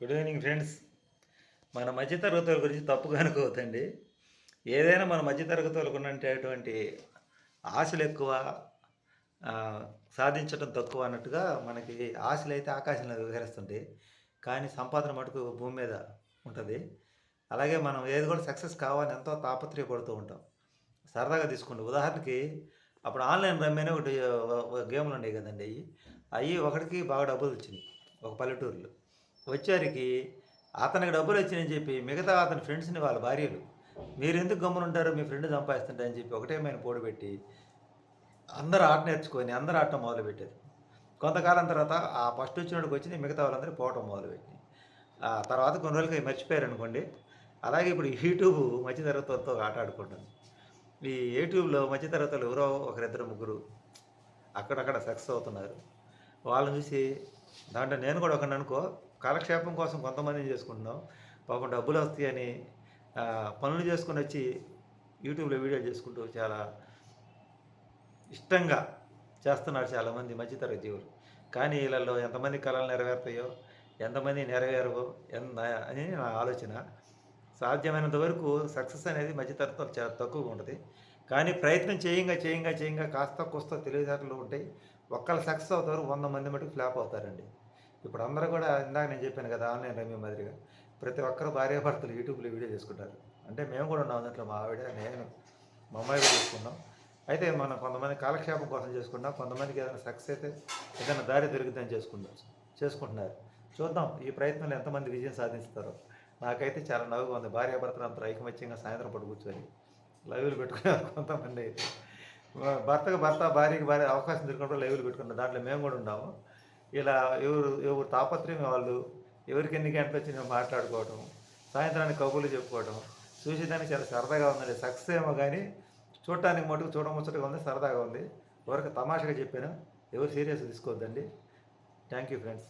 Good evening friends మన మధ్యతరగతుల గురించి తప్పుగా అనుకోవద్దండి. ఏదైనా మన మధ్యతరగతి వాళ్ళకు ఉన్నటువంటి ఆశలు ఎక్కువ సాధించడం తక్కువ అన్నట్టుగా మనకి ఆశలు అయితే ఆకాశంలో విహరిస్తుంటాయి కానీ సంపాదన మటుకు భూమి మీద ఉంటుంది. అలాగే మనం ఏది కూడా సక్సెస్ కావాలని ఎంతో తాపత్రయపడుతూ ఉంటాం. సరదాగా తీసుకుంటాం ఉదాహరణకి అప్పుడు ఆన్లైన్ రమ్మేనే ఒకటి గేమ్లు ఉండేవి కదండి అవి అవి ఒకటికి బాగా డబ్బులు వచ్చినాయి ఒక పల్లెటూరులో. వచ్చారికి అతనికి డబ్బులు వచ్చినాయని చెప్పి మిగతా అతని ఫ్రెండ్స్ని వాళ్ళ భార్యలు మీరు ఎందుకు గమ్మునుంటారు? మీ ఫ్రెండ్ సంపాదిస్తుంటారని చెప్పి ఒకటే మైన పోటీ పెట్టి అందరూ ఆట నేర్చుకొని అందరూ ఆడటం మొదలుపెట్టారు. కొంతకాలం తర్వాత ఆ ఫస్ట్ వచ్చినోడికి వచ్చింది మిగతా వాళ్ళందరూ పోవటం మొదలుపెట్టి ఆ తర్వాత కొన్ని రోజులకి మర్చిపోయారు అనుకోండి. అలాగే ఇప్పుడు యూట్యూబ్ మధ్యతరగతులతో ఆట ఆడుకుంటుంది. ఈ యూట్యూబ్లో మధ్యతరగతులు ఎవరో ఒకరిద్దరు ముగ్గురు అక్కడక్కడ సక్సెస్ అవుతున్నారు. వాళ్ళని చూసి దాంట్లో నేను కూడా ఒకరిని అనుకో కాలక్షేపం కోసం కొంతమందిని చేసుకుంటున్నాం. పాపం డబ్బులు వస్తాయని పనులు చేసుకుని వచ్చి యూట్యూబ్లో వీడియో చేసుకుంటూ చాలా ఇష్టంగా చేస్తున్నారు చాలామంది మధ్యతరగతి జీవులు. కానీ వీళ్ళల్లో ఎంతమంది కళలు నెరవేరుతాయో ఎంతమంది నెరవేరవో ఎంత అని నా ఆలోచన. సాధ్యమైనంత వరకు సక్సెస్ అనేది మధ్యతరగతిలో చాలా తక్కువగా ఉంటుంది. కానీ ప్రయత్నం చేయంగా చేయంగా చేయంగా కాస్త కుస్త తెలివితేటలు ఉంటాయి ఒక్కళ్ళు సక్సెస్ అవుతారు వంద మంది మటుకు ఫ్లాప్ అవుతారండి. ఇప్పుడు అందరూ కూడా ఇందాక నేను చెప్పాను కదా ఆన్లైన్ రమ్య మాదిరిగా ప్రతి ఒక్కరు భార్యాభర్తలు యూట్యూబ్లో వీడియో చేసుకుంటారు. అంటే మేము కూడా ఉన్నాం దాంట్లో మా ఆవిడ నేను మా అమ్మాయి కూడా చేసుకున్నాం. అయితే మనం కొంతమంది కాలక్షేపం కోసం చేసుకుంటాం కొంతమందికి ఏదైనా సక్సెస్ అయితే ఏదైనా దారి దొరుకుతుందని చేసుకుంటాం చేసుకుంటున్నారు. చూద్దాం ఈ ప్రయత్నంలో ఎంతమంది విజయం సాధిస్తారో. నాకైతే చాలా నవ్వుగా ఉంది. భార్యాభర్తలు అంత ఐకమత్యంగా సాయంత్రం పడు కూర్చొని లైవ్లు పెట్టుకున్నారు కొంతమంది అయితే. భర్తకు భర్త భార్యకి భార్య అవకాశం దొరికినప్పుడు లైవ్లు పెట్టుకున్నారు దాంట్లో మేము కూడా ఉన్నాము ఇలా ఎవరు ఎవరు తాపత్రయం వాళ్ళు ఎవరికి ఎన్ని గంటలు వచ్చి మేము మాట్లాడుకోవటం సాయంత్రానికి కబుర్లు చెప్పుకోవటం చూసేదానికి చాలా సరదాగా ఉందండి. సక్సెస్ ఏమో కానీ చూడటానికి మటుకు చూడముచ్చటగా ఉంది సరదాగా ఉంది. ఎవరికి తమాషగా చెప్పాను. ఎవరు సీరియస్ తీసుకోవద్దండి. Thank you friends.